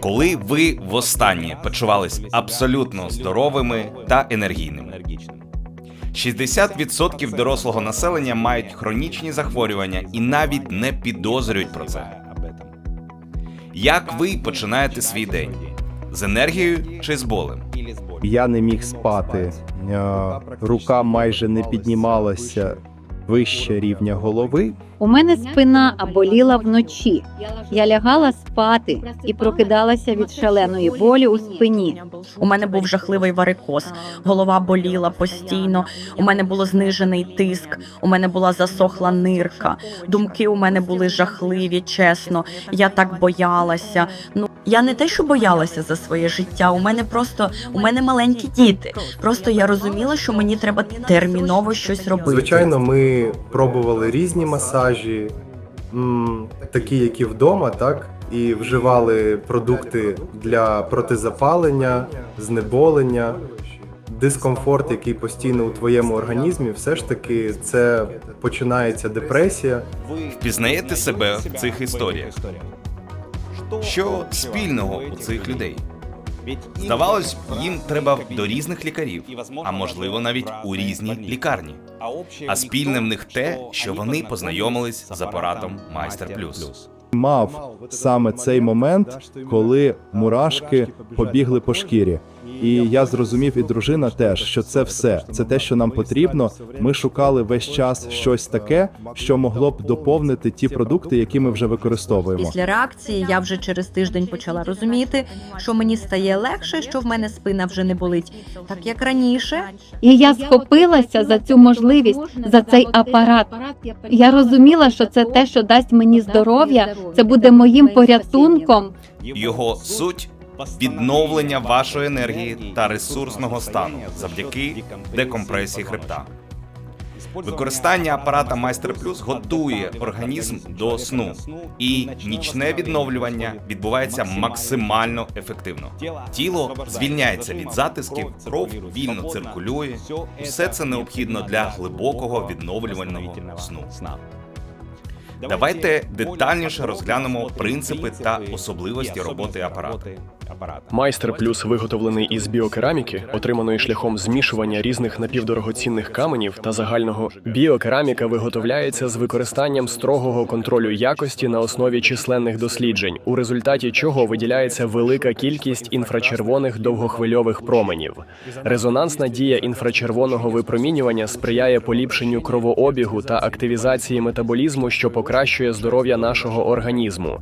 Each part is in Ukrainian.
Коли ви востаннє почувались абсолютно здоровими та енергійними? 60% дорослого населення мають хронічні захворювання і навіть не підозрюють про це. Як ви починаєте свій день? З енергією чи з болем? Я не міг спати, е, рука майже не піднімалася вище рівня голови. У мене спина боліла вночі. Я лягала спати і прокидалася від шаленої болі у спині. У мене був жахливий варикоз, голова боліла постійно. У мене було знижений тиск, у мене була засохла нирка. Думки у мене були жахливі, чесно. Я так боялася. Ну я не те, що боялася за своє життя. У мене просто у мене маленькі діти. Просто я розуміла, що мені треба терміново щось робити. Звичайно, ми пробували різні масажі, такі, які вдома, так, і вживали продукти для протизапалення, знеболення. Дискомфорт, який постійно у твоєму організмі, все ж таки це починається депресія. Впізнаєте себе в цих історіях? Що спільного у цих людей? Здавалось, їм треба до різних лікарів, а можливо навіть у різні лікарні. А спільне в них те, що вони познайомились з апаратом Майстер Плюс. Мав саме цей момент, коли мурашки побігли по шкірі. І я зрозумів, і дружина теж, що це все, це те, що нам потрібно. Ми шукали весь час щось таке, що могло б доповнити ті продукти, які ми вже використовуємо. Після реакції я вже через тиждень почала розуміти, що мені стає легше, що в мене спина вже не болить, так як раніше. І я схопилася за цю можливість, за цей апарат. Я розуміла, що це те, що дасть мені здоров'я, це буде моїм порятунком. Його суть відновлення вашої енергії та ресурсного стану завдяки декомпресії хребта. Використання апарата Майстер Плюс готує організм до сну, і нічне відновлювання відбувається максимально ефективно. Тіло звільняється від затисків, кров вільно циркулює. Усе це необхідно для глибокого відновлювального сну. Давайте детальніше розглянемо принципи та особливості роботи апарату. Майстер плюс виготовлений із біокераміки, отриманої шляхом змішування різних напівдорогоцінних каменів та загального. Біокераміка виготовляється з використанням строгого контролю якості на основі численних досліджень, у результаті чого виділяється велика кількість інфрачервоних довгохвильових променів. Резонансна дія інфрачервоного випромінювання сприяє поліпшенню кровообігу та активізації метаболізму, що покращує здоров'я нашого організму.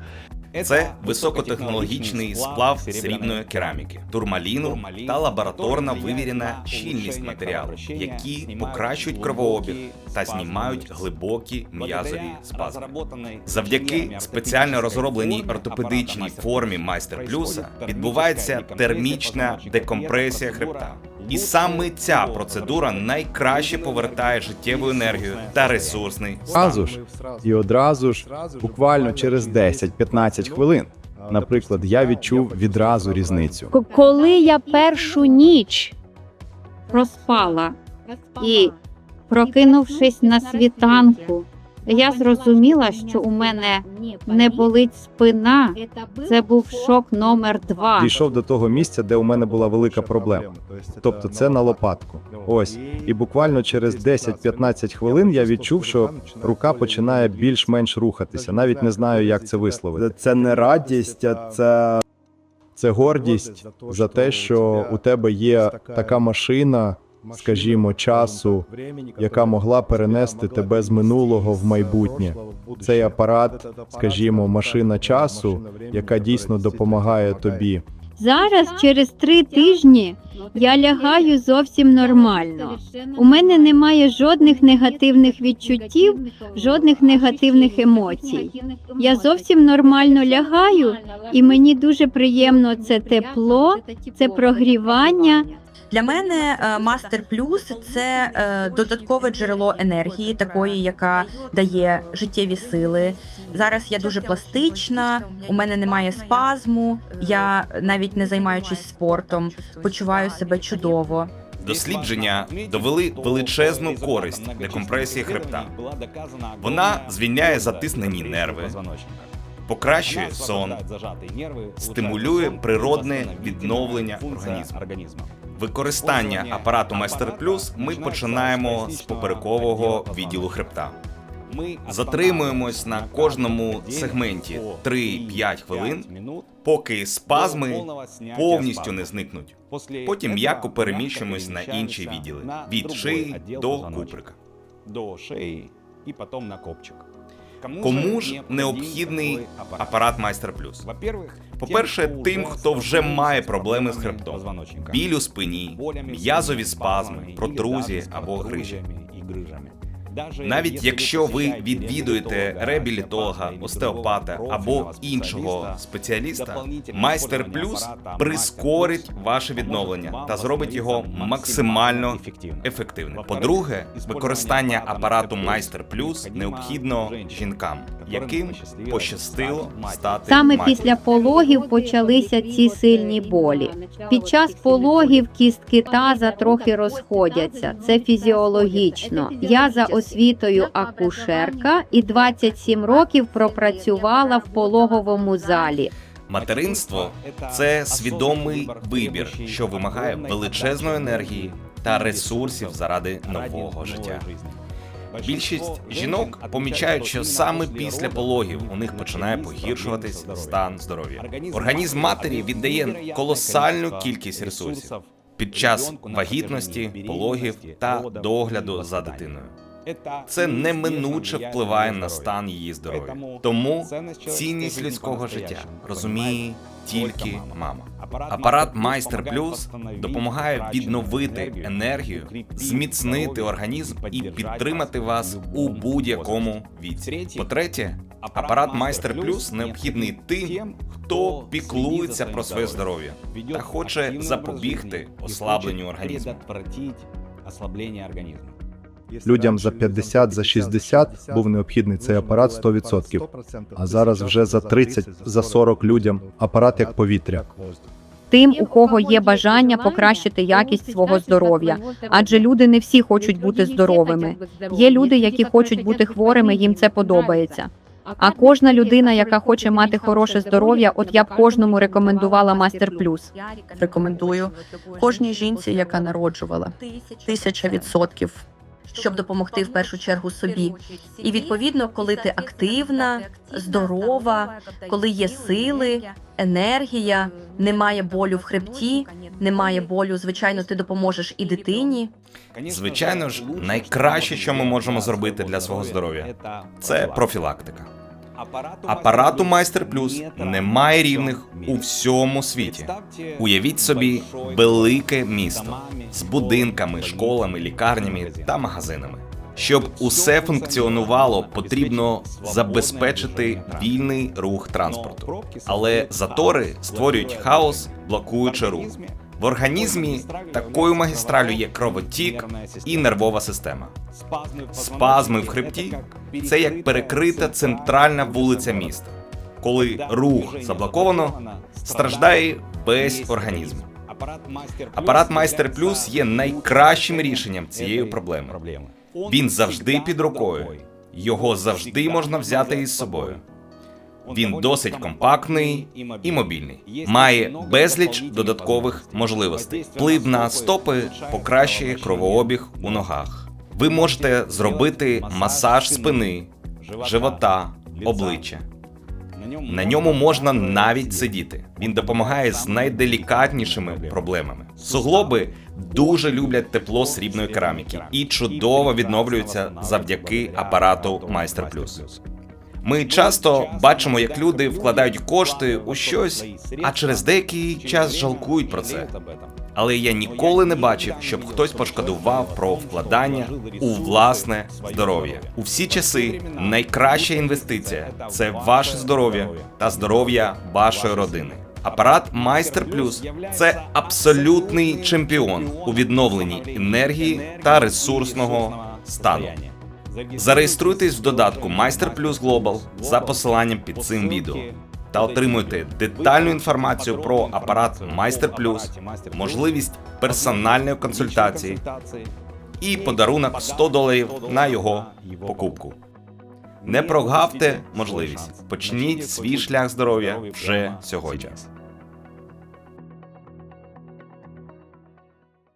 Це високотехнологічний сплав срібної кераміки, турмаліну та лабораторна вивірена щільність матеріалу, які покращують кровообіг та знімають глибокі м'язові спазми. Завдяки спеціально розробленій ортопедичній формі майстер плюса відбувається термічна декомпресія хребта. І саме ця процедура найкраще повертає життєву енергію та ресурсний стан. Одразу ж і одразу ж, буквально через 10-15 хвилин. Наприклад, я відчув відразу різницю. Коли я першу ніч проспала і, прокинувшись на світанку, я зрозуміла, що у мене не болить спина. Це був шок номер два. Дійшов до того місця, де у мене була велика проблема. Тобто це на лопатку. Ось. І буквально через 10-15 хвилин я відчув, що рука починає більш-менш рухатися. Навіть не знаю, як це висловити. Це не радість, а це. Це гордість за те, що у тебе є така машина, скажімо, часу, яка могла перенести тебе з минулого в майбутнє. Цей апарат, скажімо, машина часу, яка дійсно допомагає тобі. Зараз, через три тижні, я лягаю зовсім нормально. У мене немає жодних негативних відчуттів, жодних негативних емоцій. Я зовсім нормально лягаю, і мені дуже приємно це тепло, це прогрівання. Для мене Мастер Плюс це е, додаткове джерело енергії, такої, яка дає життєві сили. Зараз я дуже пластична, у мене немає спазму. Я навіть не займаючись спортом, почуваю себе чудово. Дослідження довели величезну користь декомпресії хребта. Вона звільняє затиснені нерви, покращує сон, стимулює природне відновлення організму. Використання апарату Майстер Плюс ми починаємо з поперекового відділу хребта. Ми Затримуємось на кожному сегменті 3-5 хвилин, поки спазми повністю не зникнуть. Потім м'яко переміщуємось на інші відділи від шиї до куприка. до шиї і потім на копчик. Кому ж необхідний апарат Майстер Плюс? По-перше, тим, хто вже має проблеми з хребтом, біль у спині, м'язові спазми, протрузії або грижі. Навіть якщо ви відвідуєте реабілітолога, остеопата або іншого спеціаліста, майстер плюс прискорить ваше відновлення та зробить його максимально ефективним. По-друге, використання апарату майстер плюс необхідно жінкам, яким пощастило стати Саме матір'ю. після пологів почалися ці сильні болі. Під час пологів кістки таза трохи розходяться. Це фізіологічно. Я за освітою акушерка і 27 років пропрацювала в пологовому залі. Материнство це свідомий вибір, що вимагає величезної енергії та ресурсів заради нового життя. Більшість жінок помічають, що саме після пологів у них починає погіршуватись стан здоров'я. Організм матері віддає колосальну кількість ресурсів під час вагітності, пологів та догляду за дитиною. Це неминуче впливає на стан її здоров'я. Тому цінність людського життя розуміє тільки мама. Апарат Майстер Плюс допомагає відновити енергію, зміцнити організм і підтримати вас у будь-якому віці. По-третє, апарат Майстер Плюс необхідний тим, хто піклується про своє здоров'я та хоче запобігти ослабленню організму. ослаблення організму. Людям за 50, за 60 був необхідний цей апарат 100%, а зараз вже за 30, за 40 людям апарат як повітря. Тим, у кого є бажання покращити якість свого здоров'я, адже люди не всі хочуть бути здоровими. Є люди, які хочуть бути хворими, їм це подобається. А кожна людина, яка хоче мати хороше здоров'я, от я б кожному рекомендувала Мастер Плюс. Рекомендую кожній жінці, яка народжувала тисяча відсотків, щоб допомогти в першу чергу собі. І відповідно, коли ти активна, здорова, коли є сили, енергія, немає болю в хребті, немає болю, звичайно, ти допоможеш і дитині. Звичайно ж, найкраще, що ми можемо зробити для свого здоров'я, це профілактика. Апарату Майстер Плюс немає рівних у всьому світі. Уявіть собі велике місто з будинками, школами, лікарнями та магазинами. Щоб усе функціонувало, потрібно забезпечити вільний рух транспорту. Але затори створюють хаос, блокуючи рух. В організмі такою магістралю є кровотік і нервова система. Спазми в хребті це як перекрита центральна вулиця міста. Коли рух заблоковано, страждає весь організм. Апарат Майстер Плюс є найкращим рішенням цієї проблеми. Він завжди під рукою. Його завжди можна взяти із собою. Він досить компактний і мобільний, має безліч додаткових можливостей. Вплив на стопи покращує кровообіг у ногах. Ви можете зробити масаж спини, живота, обличчя. На ньому можна навіть сидіти. Він допомагає з найделікатнішими проблемами. Суглоби дуже люблять тепло срібної кераміки і чудово відновлюються завдяки апарату Майстер Плюс. Ми часто бачимо, як люди вкладають кошти у щось, а через деякий час жалкують про це. Але я ніколи не бачив, щоб хтось пошкодував про вкладання у власне здоров'я. У всі часи найкраща інвестиція це ваше здоров'я та здоров'я вашої родини. Апарат Майстер Плюс це абсолютний чемпіон у відновленні енергії та ресурсного стану. Зареєструйтесь в додатку Майстер Плюс Global за посиланням під цим відео та отримуйте детальну інформацію про апарат Майстер Плюс, можливість персональної консультації і подарунок 100 доларів на його покупку. Не прогавте можливість. Почніть свій шлях здоров'я вже сьогодні.